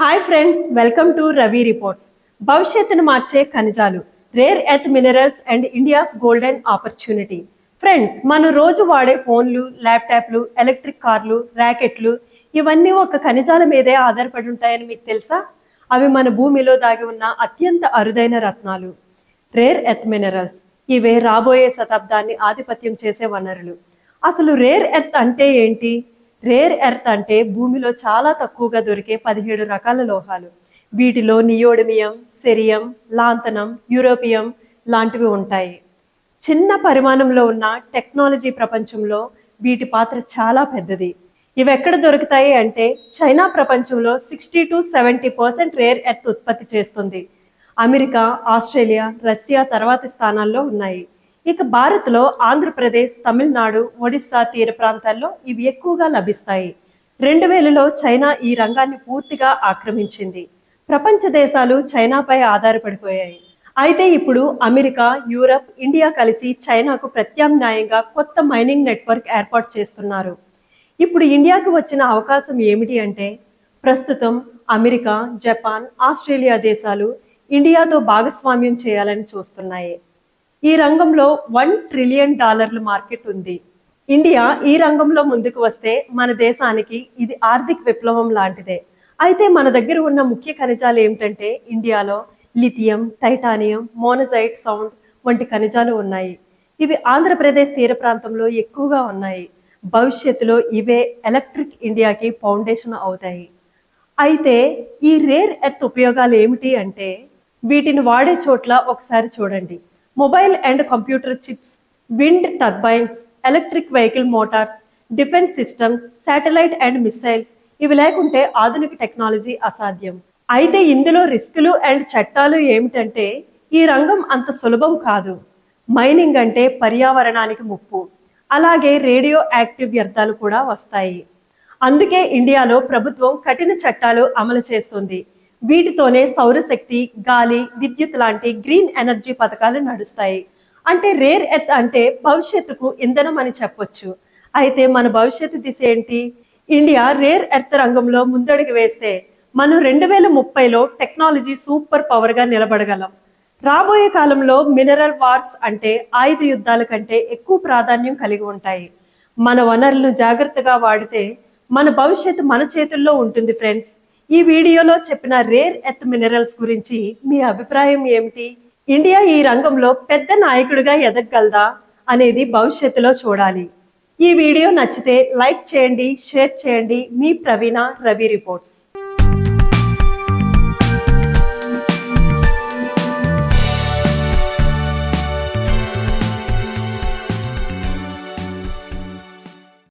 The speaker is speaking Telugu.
Hi friends welcome to Ravi reports భవిష్యత్తును మార్చే ఖనిజాలు rare earth minerals and India's golden opportunity friends మనం రోజు వాడే ఫోన్లు ల్యాప్టాప్లు ఎలక్ట్రిక్ కార్లు ర్యాకెట్లు ఇవన్నీ ఒక ఖనిజాల మీదే ఆధారపడి ఉంటాయని మీకు తెలుసా? అవి మన భూమిలో దాగి ఉన్న అత్యంత అరుదైన రత్నాలు రేర్ ఎర్త్ మినరల్స్ ఇవే రాబోయే శతాబ్దాన్ని ఆధిపత్యం చేసే వనరులు. అసలు రేర్ ఎర్త్ అంటే ఏంటి? రేర్ ఎర్త్ అంటే భూమిలో చాలా తక్కువగా దొరికే పదిహేడు రకాల లోహాలు. వీటిలో నియోడమియం సెరియం లాంతనం యూరోపియం లాంటివి ఉంటాయి. చిన్న పరిమాణంలో ఉన్న టెక్నాలజీ ప్రపంచంలో వీటి పాత్ర చాలా పెద్దది. ఇవి ఎక్కడ దొరుకుతాయి అంటే చైనా ప్రపంచంలో sixty two seventy percent rare earth ఉత్పత్తి చేస్తుంది. అమెరికా ఆస్ట్రేలియా రష్యా తర్వాతి స్థానాల్లో ఉన్నాయి. ఇక భారత్లో ఆంధ్రప్రదేశ్ తమిళనాడు ఒడిస్సా తీర ప్రాంతాల్లో ఇవి ఎక్కువగా లభిస్తాయి. రెండు వేలలో చైనా ఈ రంగాన్ని పూర్తిగా ఆక్రమించింది. ప్రపంచ దేశాలు చైనాపై ఆధారపడిపోయాయి. అయితే ఇప్పుడు అమెరికా యూరప్ ఇండియా కలిసి చైనాకు ప్రత్యామ్నాయంగా కొత్త మైనింగ్ నెట్వర్క్ ఏర్పాటు చేస్తున్నారు. ఇప్పుడు ఇండియాకు వచ్చిన అవకాశం ఏమిటి అంటే ప్రస్తుతం అమెరికా జపాన్ ఆస్ట్రేలియా దేశాలు ఇండియాతో భాగస్వామ్యం చేయాలని చూస్తున్నాయి. ఈ రంగంలో వన్ ట్రిలియన్ డాలర్ల మార్కెట్ ఉంది. ఇండియా ఈ రంగంలో ముందుకు వస్తే మన దేశానికి ఇది ఆర్థిక విప్లవం లాంటిదే. అయితే మన దగ్గర ఉన్న ముఖ్య ఖనిజాలు ఏమిటంటే ఇండియాలో లిథియం టైటానియం మోనజైట్ సౌండ్ వంటి ఖనిజాలు ఉన్నాయి. ఇవి ఆంధ్రప్రదేశ్ తీర ప్రాంతంలో ఎక్కువగా ఉన్నాయి. భవిష్యత్తులో ఇవే ఎలక్ట్రిక్ ఇండియాకి ఫౌండేషన్ అవుతాయి. అయితే ఈ రేర్ ఎర్త్ ఉపయోగాలు ఏమిటి అంటే వీటిని వాడే చోట్ల ఒకసారి చూడండి. Mobile and computer chips wind turbines electric vehicle motors defence systems satellite and missiles ఇవి లేకుంటే ఆధునిక టెక్నాలజీ అసాధ్యం. అయితే ఇందులో రిస్కులు అండ్ చట్టాలు ఏమిటంటే ఈ రంగం అంత సులభం కాదు. మైనింగ్ అంటే పర్యావరణానికి ముప్పు. అలాగే రేడియో యాక్టివ్ వ్యర్థాలు కూడా వస్తాయి. అందుకే ఇండియాలో ప్రభుత్వం కఠిన చట్టాలు అమలు చేస్తుంది. వీటితోనే సౌరశక్తి గాలి విద్యుత్ లాంటి గ్రీన్ ఎనర్జీ పథకాలు నడుస్తాయి. అంటే రేర్ ఎర్త్ అంటే భవిష్యత్తుకు ఇంధనం అని చెప్పొచ్చు. అయితే మన భవిష్యత్తు దిశ ఏంటి? ఇండియా రేర్ ఎర్త్ రంగంలో ముందడుగు వేస్తే మనం రెండు వేల ముప్పైలో టెక్నాలజీ సూపర్ పవర్గా నిలబడగలం. రాబోయే కాలంలో మినరల్ వార్స్ అంటే ఆయుధ యుద్ధాల కంటే ఎక్కువ ప్రాధాన్యం కలిగి ఉంటాయి. మన వనరులను జాగ్రత్తగా వాడితే మన భవిష్యత్తు మన చేతుల్లో ఉంటుంది ఫ్రెండ్స్. ఈ వీడియోలో చెప్పిన రేర్ ఎర్త్ మినరల్స్ గురించి మీ అభిప్రాయం ఏమిటి? ఇండియా ఈ రంగంలో పెద్ద నాయకుడిగా ఎదగగలదా అనేది భవిష్యత్తులో చూడాలి. ఈ వీడియో నచ్చితే లైక్ చేయండి షేర్ చేయండి. మీ ప్రవీణ రవి రిపోర్ట్స్.